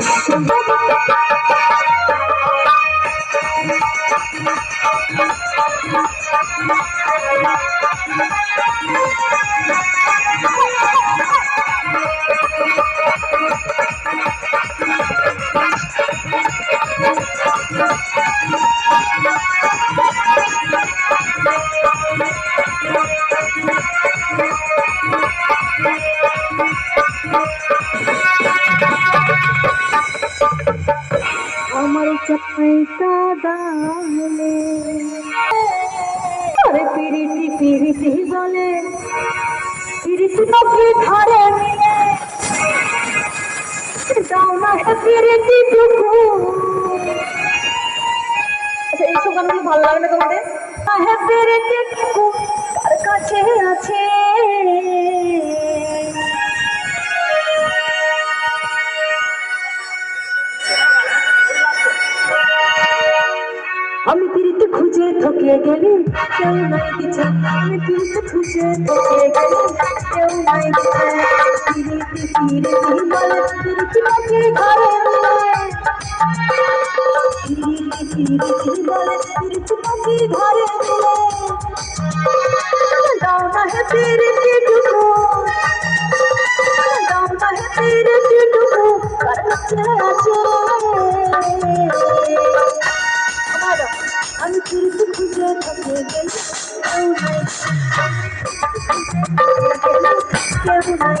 আমার চাইতা গালে আরে পিরিতি পিরিতি বলে পিরিতি নকি ধরে মিলে। দাও না পিরিতি টুকু আচ্ছা এইসব গানগুলো ভালো লাগে না তোমাদের? হে পিরিতি টুকু কার কাছে আছে? খুঁজে থকে গেলে কেউ নাই দিছে আমি পিরিতে খুঁজে থকে গেলে কেউ নাই দিছে পিরিতি পিরিতি বলে পিরিতি নকি ধরে মিলে পিরিতি পিরিতি বলে পিরিতি নকি ধরে মিলে দাও না হে পিরিতি টুকু দাও না হে পিরিতি কেউ নাই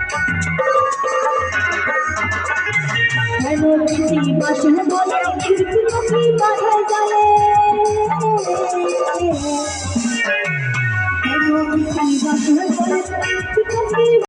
বাসন বলে তুমি বাধা জালে বাসন বলে